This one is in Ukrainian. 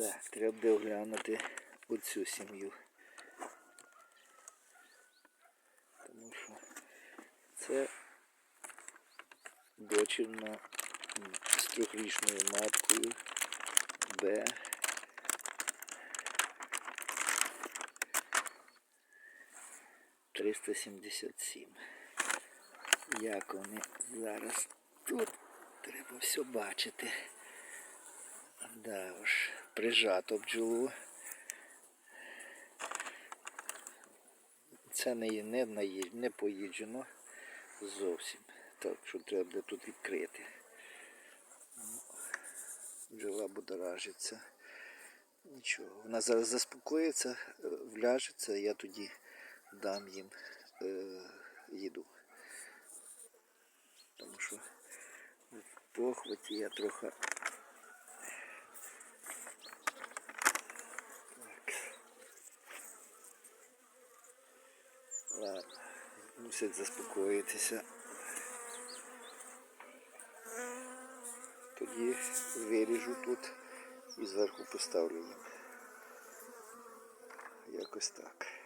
Так, треба буде оглянути оцю сім'ю. Тому що це дочірна з трьохрічною маткою Б. Триста сімдесят сім. Як вони зараз тут треба все бачити. Да уж, прижато бджолу. Це не, не, не поїджено зовсім. Так що треба буде тут відкрити. Ну, Бджола будоражиться. Нічого. Вона зараз заспокоїться, вляжеться, я тоді дам їм е, їду. Тому що в похваті я трохи мусять заспокоїтися. Тоді виріжу тут і зверху поставлю їм. Якось так.